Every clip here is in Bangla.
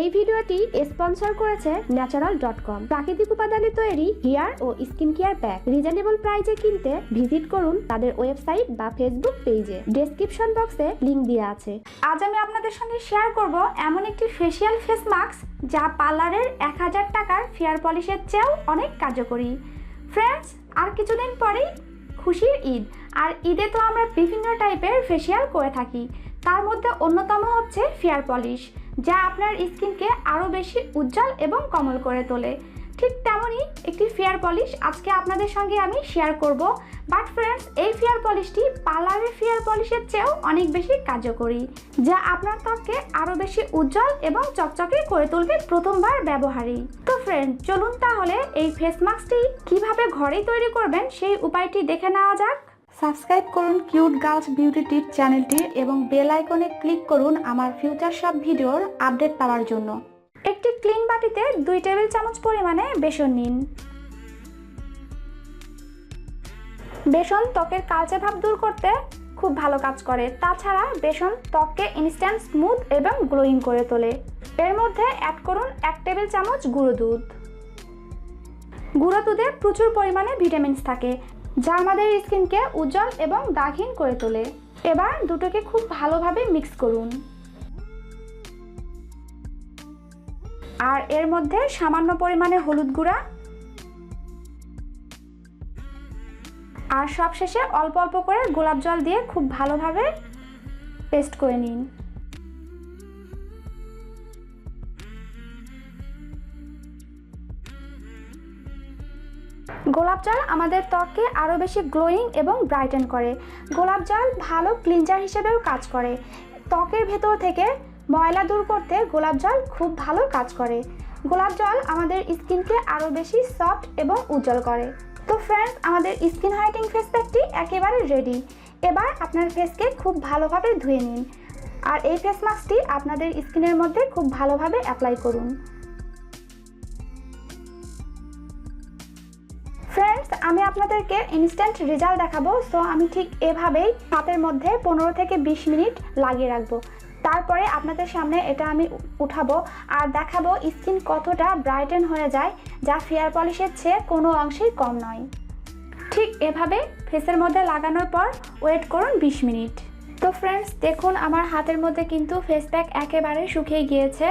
এই ভিডিওটি স্পন্সর করেছে ন্যাচারাল ডট কম প্রাকৃতিক উপাদানে তৈরি হেয়ার ও স্কিন কেয়ার প্যাক। রিজনেবল প্রাইজে কিনতে ভিজিট করুন তাদের ওয়েবসাইট বা ফেসবুক পেজে। ডেসক্রিপশন বক্সে লিংক দেওয়া আছে। আজ আমি আপনাদের সঙ্গে শেয়ার করব এমন একটি ফেসিয়াল ফেস মাস্ক যা পার্লারের এক হাজার টাকার ফেয়ার পলিশের চেয়েও অনেক কার্যকরী। ফ্রেন্ডস আর কিছুদিন পরেই খুশির ঈদ। আর ঈদে তো আমরা বিভিন্ন টাইপের ফেসিয়াল করে থাকি। তার মধ্যে অন্যতম হচ্ছে ফেয়ার পলিশ যা আপনার স্কিনকে আরও বেশি উজ্জ্বল এবং কমল করে তোলে। ঠিক তেমনই একটি ফেয়ার পলিশ আজকে আপনাদের সঙ্গে আমি শেয়ার করব। বাট ফ্রেন্ডস, এই ফেয়ার পলিশটি পার্লারের ফেয়ার পলিশের চেয়েও অনেক বেশি কার্যকরী, যা আপনার ত্বককে আরও বেশি উজ্জ্বল এবং চকচকে করে তুলবে প্রথমবার ব্যবহারেই। তো ফ্রেন্ড, চলুন তাহলে এই ফেস মাস্কটি কীভাবে ঘরেই তৈরি করবেন সেই উপায়টি দেখে নেওয়া যাক। সাবস্ক্রাইব করুন কিউট গার্লস বিউটি টিপ চ্যানেলটি এবং বেল আইকনে ক্লিক করুন আমার ফিউচার সব ভিডিওর আপডেট পাওয়ার জন্য। একটি ক্লিন বাটিতে দুই টেবিল চামচ পরিমাণে বেসন নিন। বেসন ত্বকের কালচে ভাব দূর করতে খুব ভালো কাজ করে। তাছাড়া বেসন ত্বককে ইনস্ট্যান্ট স্মুথ এবং গ্লোয়িং করে তোলে। এর মধ্যে অ্যাড করুন এক টেবিল চামচ গুঁড়ো দুধ। গুঁড়ো দুধে প্রচুর পরিমাণে ভিটামিনস থাকে। যা আমাদের স্কিনকে উজ্জ্বল এবং দাগহীন করে তোলে। এবার দুটোকে খুব ভালোভাবে মিক্স করুন। আর এর মধ্যে সামান্য পরিমাণে হলুদ গুঁড়া। আর সবশেষে অল্প অল্প করে গোলাপ জল দিয়ে খুব ভালোভাবে পেস্ট করে নিন। গোলাপ জল আমাদের ত্বককে আরও বেশি গ্লোয়িং এবং ব্রাইটেন করে। গোলাপ জল ভালো ক্লিনজার হিসেবেও কাজ করে। ত্বকের ভেতর থেকে ময়লা দূর করতে গোলাপ জল খুব ভালো কাজ করে। গোলাপ জল আমাদের স্কিনকে আরও বেশি সফট এবং উজ্জ্বল করে। তো ফ্রেন্ডস আমাদের স্কিন হোয়াইটিং ফেস প্যাকটি একেবারে রেডি এবার আপনার ফেসকে খুব ভালোভাবে ধুয়ে নিন। আর এই ফেস মাস্কটি আপনাদের স্কিনের মধ্যে খুব ভালোভাবে অ্যাপ্লাই করুন। আমি আপনাদেরকে ইনস্ট্যান্ট রেজাল্ট দেখাবো। সো আমি ঠিক এভাবেই হাতের মধ্যে পনেরো থেকে বিশ মিনিট লাগিয়ে রাখব। তারপরে আপনাদের সামনে এটা আমি উঠাবো আর দেখাবো স্কিন কতটা ব্রাইটেন হয়ে যায়, যা ফেয়ার পলিশের চেয়ে কোনো অংশেই কম নয়। ঠিক এভাবে ফেসের মধ্যে লাগানোর পর ওয়েট করুন বিশ মিনিট। তো ফ্রেন্ডস দেখুন, আমার হাতের মধ্যে কিন্তু ফেস প্যাক একেবারে শুকিয়ে গিয়েছে।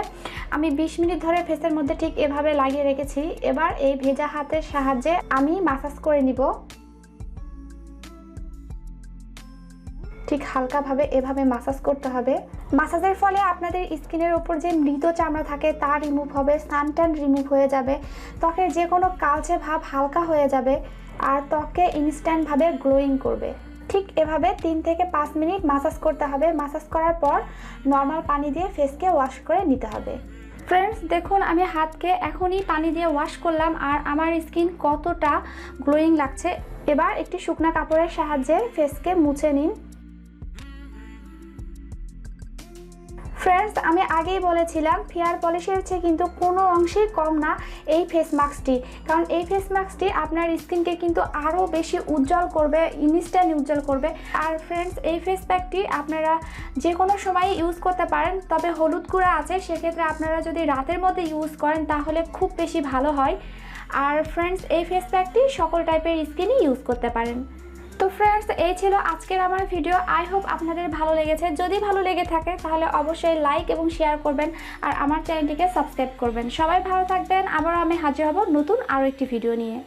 আমি বিশ মিনিট ধরে ফেসের মধ্যে ঠিক এভাবে লাগিয়ে রেখেছি। এবার এই ভেজা হাতের সাহায্যে আমি মাসাজ করে নিব। ঠিক হালকাভাবে এভাবে মাসাজ করতে হবে। মাসাজের ফলে আপনাদের স্কিনের ওপর যে মৃত চামড়া থাকে, তা রিমুভ হবে সানট্যান রিমুভ হয়ে যাবে। ত্বকের যে কোনো কালচে ভাব হালকা হয়ে যাবে আর ত্বককে ইনস্ট্যান্টভাবে গ্লোয়িং করবে। ঠিক এভাবে তিন থেকে পাঁচ মিনিট মাসাজ করতে হবে। মাসাজ করার পর নর্মাল পানি দিয়ে ফেসকে ওয়াশ করে নিতে হবে। ফ্রেন্ডস দেখুন, আমি হাতকে এখনই পানি দিয়ে ওয়াশ করলাম আর আমার স্কিন কতটা গ্লোয়িং লাগছে। এবার একটি শুকনা কাপড়ের সাহায্যে ফেসকে মুছে নিন। ফ্রেন্ডস আমি আগেই বলেছিলাম ফেয়ার পলিশের চেয়ে কিন্তু কোনো অংশেই কম না এই ফেস মাস্কটি কারণ এই ফেস মাস্কটি আপনার স্কিনকে কিন্তু আরও বেশি উজ্জ্বল করবে ইনস্ট্যান্ট উজ্জ্বল করবে। আর ফ্রেন্ডস এই ফেস প্যাকটি আপনারা যে কোনো সময় ইউজ করতে পারেন, তবে হলুদ গুঁড়া আছে, সেক্ষেত্রে আপনারা যদি রাতের মধ্যে ইউজ করেন, তাহলে খুব বেশি ভালো হয়। আর ফ্রেন্ডস এই ফেস প্যাকটি সকল টাইপের স্কিনই ইউজ করতে পারেন। ফ্রেন্ডস এই ছিল আজকের আমার ভিডিও আই হোপ আপনাদের ভালো লেগেছে। যদি ভালো লেগে থাকে, তাহলে অবশ্যই লাইক এবং শেয়ার করবেন আর আমার চ্যানেলটিকে সাবস্ক্রাইব করবেন। সবাই ভালো থাকবেন। আবার আমি হাজির হব নতুন আরও একটি ভিডিও নিয়ে।